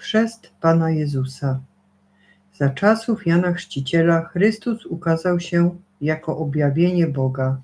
Chrzest Pana Jezusa. Za czasów Jana Chrzciciela Chrystus ukazał się jako objawienie Boga.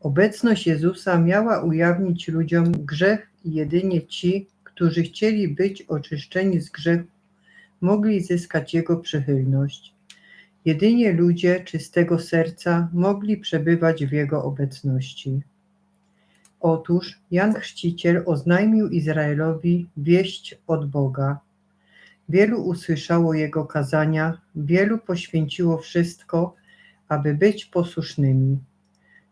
Obecność Jezusa miała ujawnić ludziom grzech i jedynie ci, którzy chcieli być oczyszczeni z grzechu, mogli zyskać Jego przychylność. Jedynie ludzie czystego serca mogli przebywać w Jego obecności. Otóż Jan Chrzciciel oznajmił Izraelowi wieść od Boga. Wielu usłyszało jego kazania, wielu poświęciło wszystko, aby być posłusznymi.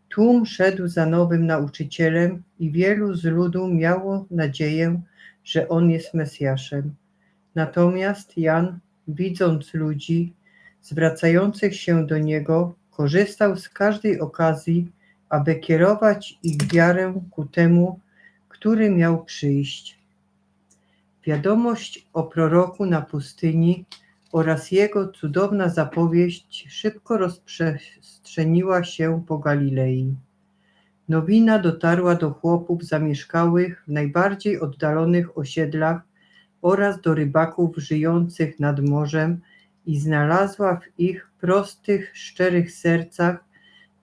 Tłum szedł za nowym nauczycielem i wielu z ludu miało nadzieję, że on jest Mesjaszem. Natomiast Jan, widząc ludzi zwracających się do niego, korzystał z każdej okazji, aby kierować ich wiarę ku temu, który miał przyjść. Wiadomość o proroku na pustyni oraz jego cudowna zapowieść szybko rozprzestrzeniła się po Galilei. Nowina dotarła do chłopów zamieszkałych w najbardziej oddalonych osiedlach oraz do rybaków żyjących nad morzem i znalazła w ich prostych, szczerych sercach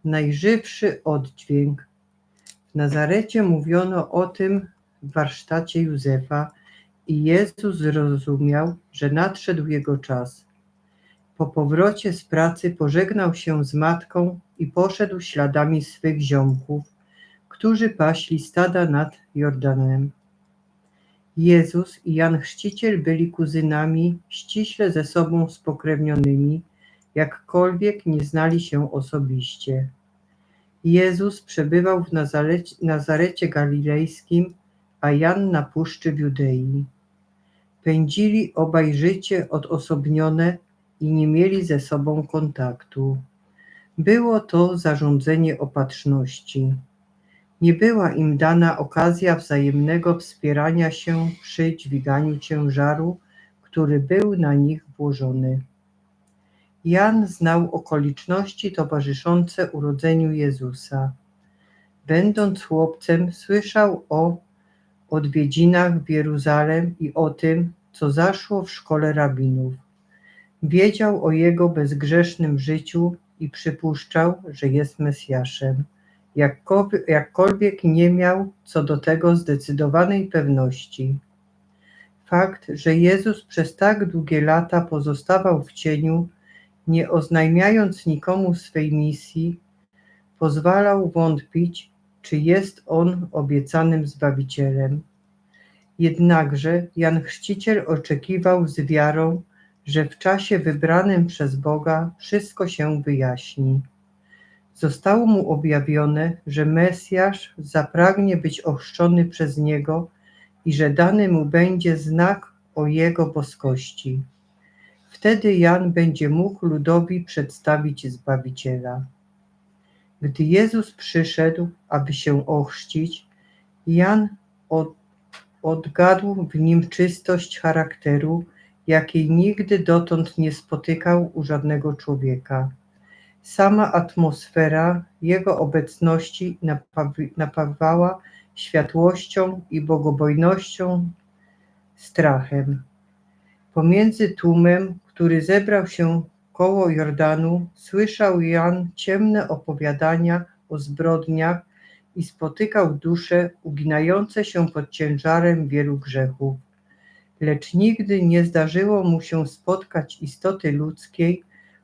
najżywszy oddźwięk. W Nazarecie mówiono o tym w warsztacie Józefa i Jezus zrozumiał, że nadszedł jego czas. Po powrocie z pracy pożegnał się z matką i poszedł śladami swych ziomków, którzy paśli stada nad Jordanem. Jezus i Jan Chrzciciel byli kuzynami ściśle ze sobą spokrewnionymi, jakkolwiek nie znali się osobiście. Jezus przebywał w Nazarecie, Galilejskim, a Jan na puszczy w Judei. Pędzili obaj życie odosobnione i nie mieli ze sobą kontaktu. Było to zarządzenie opatrzności. Nie była im dana okazja wzajemnego wspierania się przy dźwiganiu ciężaru, który był na nich włożony. Jan znał okoliczności towarzyszące urodzeniu Jezusa. Będąc chłopcem, słyszał o odwiedzinach w Jeruzalem i o tym, co zaszło w szkole rabinów. Wiedział o jego bezgrzesznym życiu i przypuszczał, że jest Mesjaszem. Jakkolwiek, jakkolwiek nie miał co do tego zdecydowanej pewności. Fakt, że Jezus przez tak długie lata pozostawał w cieniu, nie oznajmiając nikomu swej misji, pozwalał wątpić, czy jest on obiecanym Zbawicielem. Jednakże Jan Chrzciciel oczekiwał z wiarą, że w czasie wybranym przez Boga wszystko się wyjaśni. Zostało mu objawione, że Mesjasz zapragnie być ochrzczony przez Niego i że dany mu będzie znak o Jego boskości. Wtedy Jan będzie mógł ludowi przedstawić Zbawiciela. Gdy Jezus przyszedł, aby się ochrzcić, Jan od, odgadł w nim czystość charakteru, jakiej nigdy dotąd nie spotykał u żadnego człowieka. Sama atmosfera jego obecności napawała światłością i bogobojnością, strachem. Pomiędzy tłumem, który zebrał się koło Jordanu, słyszał Jan ciemne opowiadania o zbrodniach i spotykał dusze uginające się pod ciężarem wielu grzechów. Lecz nigdy nie zdarzyło mu się spotkać istoty ludzkiej,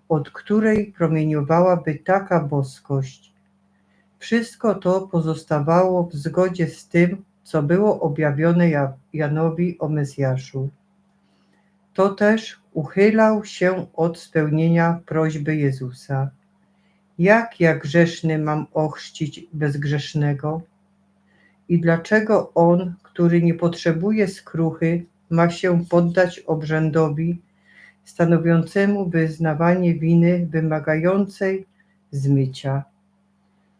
od której promieniowałaby taka boskość. Wszystko to pozostawało w zgodzie z tym, co było objawione Janowi o Mesjaszu. To też uchylał się od spełnienia prośby Jezusa. Jak ja grzeszny mam ochrzcić bezgrzesznego? I dlaczego on, który nie potrzebuje skruchy, ma się poddać obrzędowi stanowiącemu wyznawanie winy wymagającej zmycia?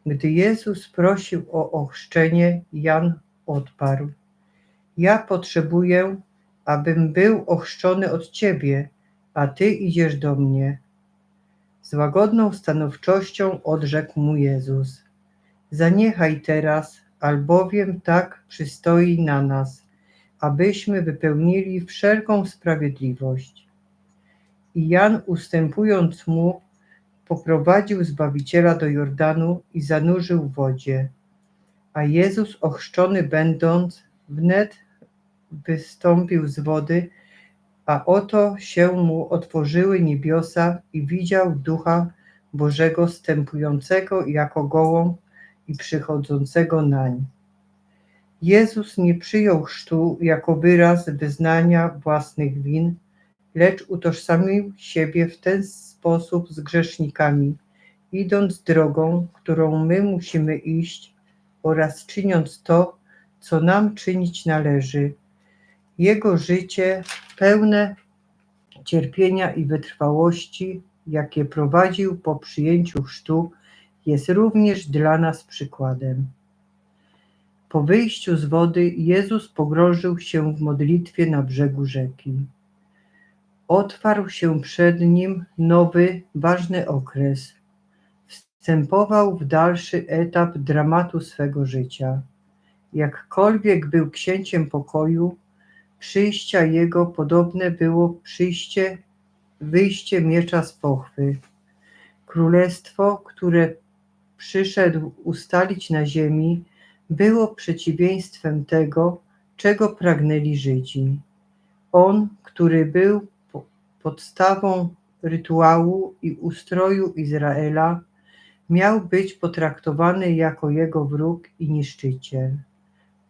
Gdy Jezus prosił o ochrzczenie, Jan odparł: Ja potrzebuję abym był ochrzczony od Ciebie, a Ty idziesz do mnie. Z łagodną stanowczością odrzekł mu Jezus. Zaniechaj teraz, albowiem tak przystoi na nas, abyśmy wypełnili wszelką sprawiedliwość. I Jan, ustępując mu, poprowadził Zbawiciela do Jordanu i zanurzył w wodzie. A Jezus, ochrzczony będąc, wnet wystąpił z wody, a oto się mu otworzyły niebiosa i widział Ducha Bożego stępującego jako gołąb i przychodzącego nań. Jezus nie przyjął chrztu jako wyraz wyznania własnych win, lecz utożsamił siebie w ten sposób z grzesznikami, idąc drogą, którą my musimy iść oraz czyniąc to, co nam czynić należy. Jego życie pełne cierpienia i wytrwałości, jakie prowadził po przyjęciu chrztu, jest również dla nas przykładem. Po wyjściu z wody Jezus pogrążył się w modlitwie na brzegu rzeki. Otwarł się przed nim nowy, ważny okres. Wstępował w dalszy etap dramatu swego życia. Jakkolwiek był księciem pokoju, przyjścia jego podobne było przyjście, wyjście miecza z pochwy. Królestwo, które przyszedł ustalić na ziemi, było przeciwieństwem tego, czego pragnęli Żydzi. On, który był po- podstawą rytuału i ustroju Izraela, miał być potraktowany jako jego wróg i niszczyciel.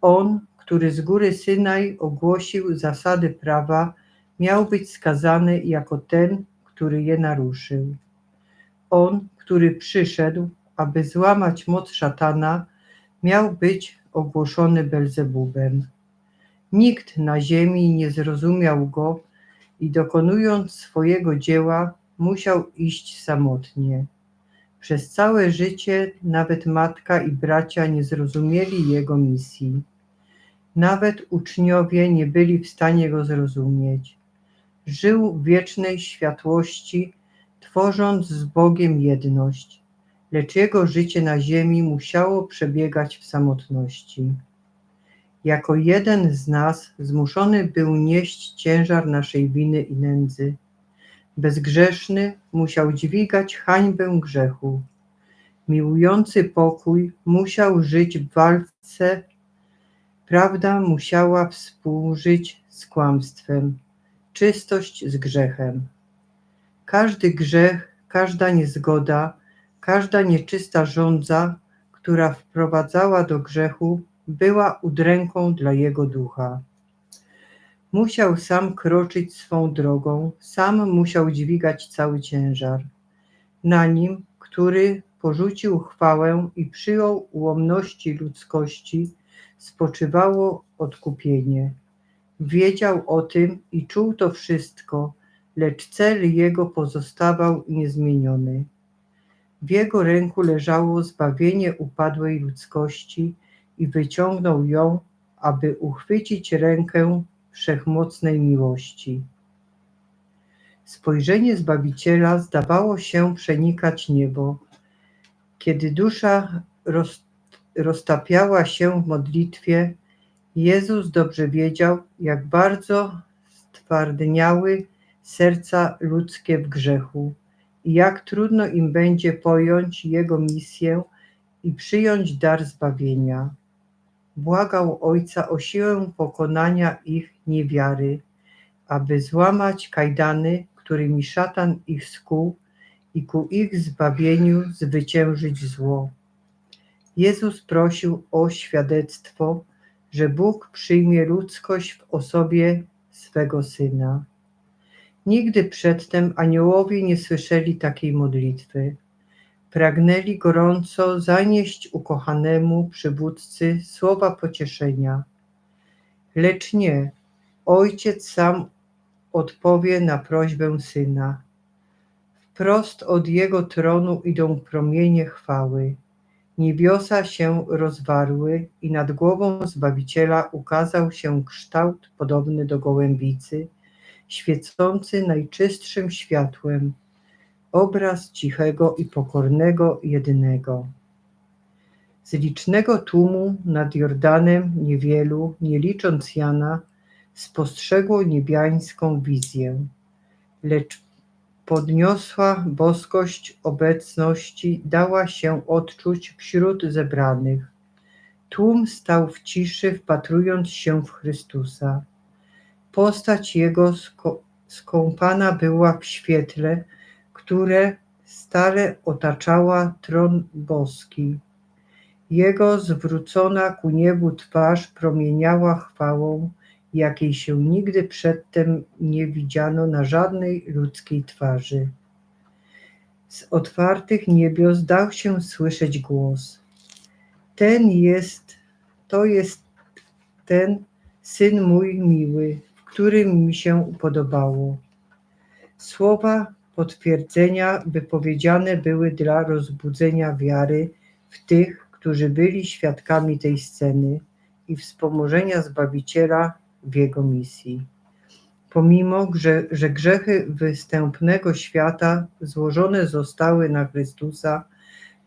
On, który z góry Synaj ogłosił zasady prawa, miał być skazany jako ten, który je naruszył. On, który przyszedł, aby złamać moc szatana, miał być ogłoszony Belzebubem. Nikt na ziemi nie zrozumiał go i dokonując swojego dzieła, musiał iść samotnie. Przez całe życie nawet matka i bracia nie zrozumieli jego misji. Nawet uczniowie nie byli w stanie go zrozumieć. Żył w wiecznej światłości, tworząc z Bogiem jedność, lecz jego życie na ziemi musiało przebiegać w samotności. Jako jeden z nas zmuszony był nieść ciężar naszej winy i nędzy. Bezgrzeszny musiał dźwigać hańbę grzechu. Miłujący pokój musiał żyć w walce Prawda musiała współżyć z kłamstwem, czystość z grzechem. Każdy grzech, każda niezgoda, każda nieczysta żądza, która wprowadzała do grzechu, była udręką dla jego ducha. Musiał sam kroczyć swą drogą, sam musiał dźwigać cały ciężar. Na nim, który porzucił chwałę i przyjął ułomności ludzkości, spoczywało odkupienie. Wiedział o tym i czuł to wszystko, lecz cel jego pozostawał niezmieniony. W jego ręku leżało zbawienie upadłej ludzkości i wyciągnął ją, aby uchwycić rękę wszechmocnej miłości. Spojrzenie Zbawiciela zdawało się przenikać niebo. Kiedy dusza roz, roztapiała się w modlitwie, Jezus dobrze wiedział, jak bardzo stwardniały serca ludzkie w grzechu i jak trudno im będzie pojąć Jego misję i przyjąć dar zbawienia. Błagał Ojca o siłę pokonania ich niewiary, aby złamać kajdany, którymi szatan ich skuł i ku ich zbawieniu zwyciężyć zło. Jezus prosił o świadectwo, że Bóg przyjmie ludzkość w osobie swego Syna. Nigdy przedtem aniołowie nie słyszeli takiej modlitwy. Pragnęli gorąco zanieść ukochanemu przywódcy słowa pocieszenia. Lecz nie, Ojciec sam odpowie na prośbę Syna. Wprost od Jego tronu idą promienie chwały. Niebiosa się rozwarły i nad głową Zbawiciela ukazał się kształt podobny do gołębicy, świecący najczystszym światłem, obraz cichego i pokornego jedynego. Z licznego tłumu nad Jordanem niewielu, nie licząc Jana, spostrzegło niebiańską wizję, lecz podniosła boskość obecności dała się odczuć wśród zebranych. Tłum stał w ciszy, wpatrując się w Chrystusa. Postać Jego skąpana była w świetle, które stale otaczała tron boski. Jego zwrócona ku niebu twarz promieniała chwałą, jakiej się nigdy przedtem nie widziano na żadnej ludzkiej twarzy. Z otwartych niebios dał się słyszeć głos. Ten jest, to jest ten syn mój miły, w którym mi się upodobało. Słowa potwierdzenia wypowiedziane były dla rozbudzenia wiary w tych, którzy byli świadkami tej sceny i wspomożenia Zbawiciela w jego misji. Pomimo, że, że grzechy występnego świata złożone zostały na Chrystusa,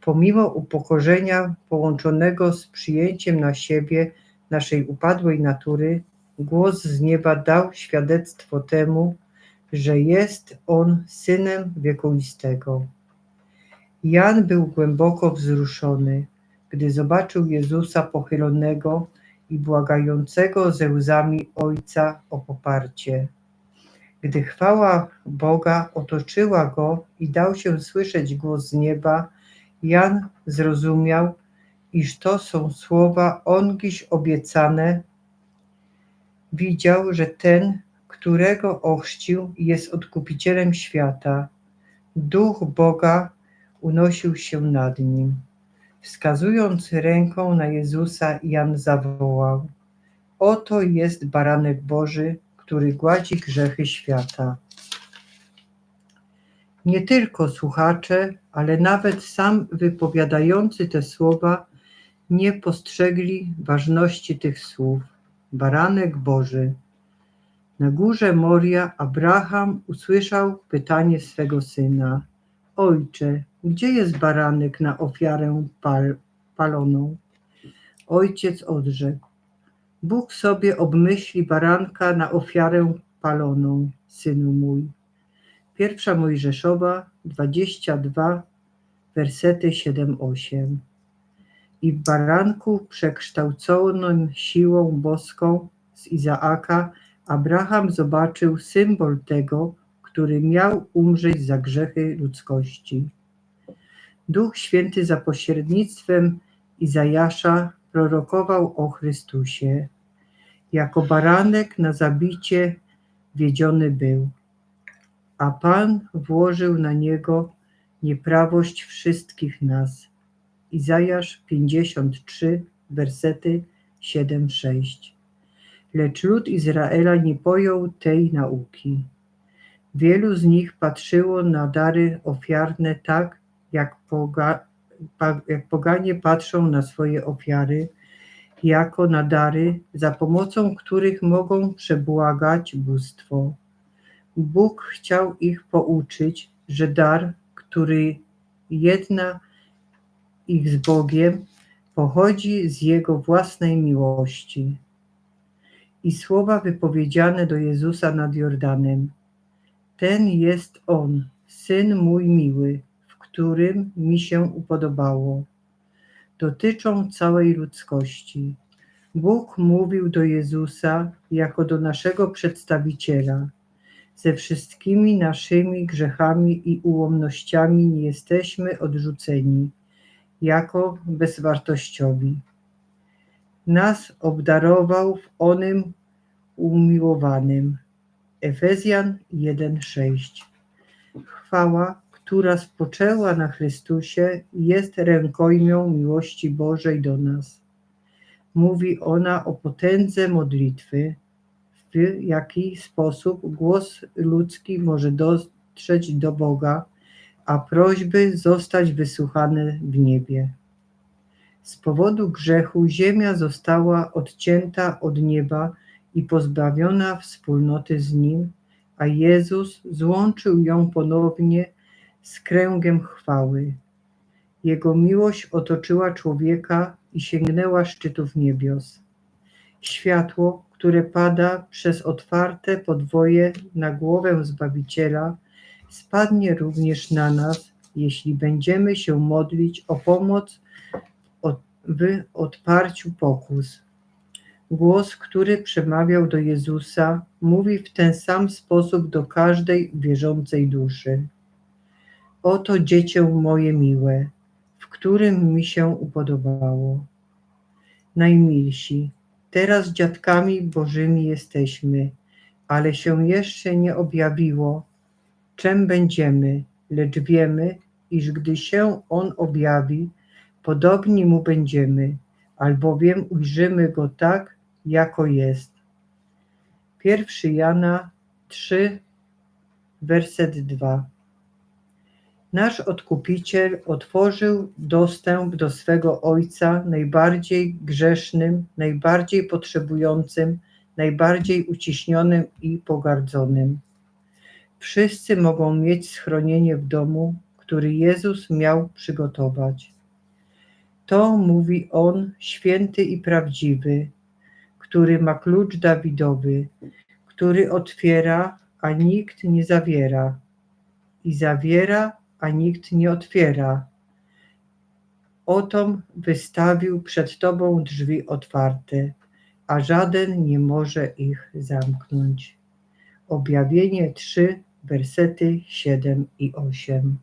pomimo upokorzenia połączonego z przyjęciem na siebie naszej upadłej natury, głos z nieba dał świadectwo temu, że jest on synem wiekuistego. Jan był głęboko wzruszony, gdy zobaczył Jezusa pochylonego i błagającego ze łzami Ojca o poparcie. Gdy chwała Boga otoczyła go i dał się słyszeć głos z nieba, Jan zrozumiał, iż to są słowa ongiś obiecane. Widział, że ten, którego ochrzcił, jest odkupicielem świata. Duch Boga unosił się nad nim. Wskazując ręką na Jezusa, Jan zawołał: Oto jest baranek Boży, który gładzi grzechy świata. Nie tylko słuchacze, ale nawet sam wypowiadający te słowa nie postrzegli ważności tych słów. Baranek Boży. Na górze Moria Abraham usłyszał pytanie swego syna: Ojcze, gdzie jest baranek na ofiarę pal paloną? Ojciec odrzekł: Bóg sobie obmyśli baranka na ofiarę paloną, synu mój. Pierwsza Mojżeszowa 22, wersety 7-8. I w baranku przekształconym siłą boską z Izaaka Abraham zobaczył symbol tego, który miał umrzeć za grzechy ludzkości. Duch Święty za pośrednictwem Izajasza prorokował o Chrystusie. Jako baranek na zabicie wiedziony był, a Pan włożył na niego nieprawość wszystkich nas. Izajasz 53, wersety 7-6. Lecz lud Izraela nie pojął tej nauki. Wielu z nich patrzyło na dary ofiarne tak, jak, poga, jak poganie patrzą na swoje ofiary, jako na dary, za pomocą których mogą przebłagać bóstwo. Bóg chciał ich pouczyć, że dar, który jedna ich z Bogiem, pochodzi z Jego własnej miłości. I słowa wypowiedziane do Jezusa nad Jordanem. Ten jest On, Syn mój miły, w którym mi się upodobało. Dotyczą całej ludzkości. Bóg mówił do Jezusa jako do naszego przedstawiciela. Ze wszystkimi naszymi grzechami i ułomnościami nie jesteśmy odrzuceni jako bezwartościowi. Nas obdarował w onym umiłowanym. Efezjan 1:6. Chwała, która spoczęła na Chrystusie, jest rękojmią miłości Bożej do nas. Mówi ona o potędze modlitwy, w jaki sposób głos ludzki może dotrzeć do Boga, a prośby zostać wysłuchane w niebie. Z powodu grzechu ziemia została odcięta od nieba i pozbawiona wspólnoty z nim, a Jezus złączył ją ponownie z kręgiem chwały. Jego miłość otoczyła człowieka i sięgnęła szczytów niebios. Światło, które pada przez otwarte podwoje na głowę Zbawiciela, spadnie również na nas, jeśli będziemy się modlić o pomoc w odparciu pokus. Głos, który przemawiał do Jezusa, mówi w ten sam sposób do każdej wierzącej duszy. Oto dziecię moje miłe, w którym mi się upodobało. Najmilsi, teraz dziadkami Bożymi jesteśmy, ale się jeszcze nie objawiło, czym będziemy, lecz wiemy, iż gdy się On objawi, podobni Mu będziemy, albowiem ujrzymy Go tak, jako jest. 1 Jana 3, werset 2. Nasz Odkupiciel otworzył dostęp do swego Ojca najbardziej grzesznym, najbardziej potrzebującym, najbardziej uciśnionym i pogardzonym. Wszyscy mogą mieć schronienie w domu, który Jezus miał przygotować. To mówi On, święty i prawdziwy, który ma klucz Dawidowy, który otwiera, a nikt nie zawiera, i zawiera, a nikt nie otwiera. Otom wystawił przed Tobą drzwi otwarte, a żaden nie może ich zamknąć. Objawienie 3, wersety 7 i 8.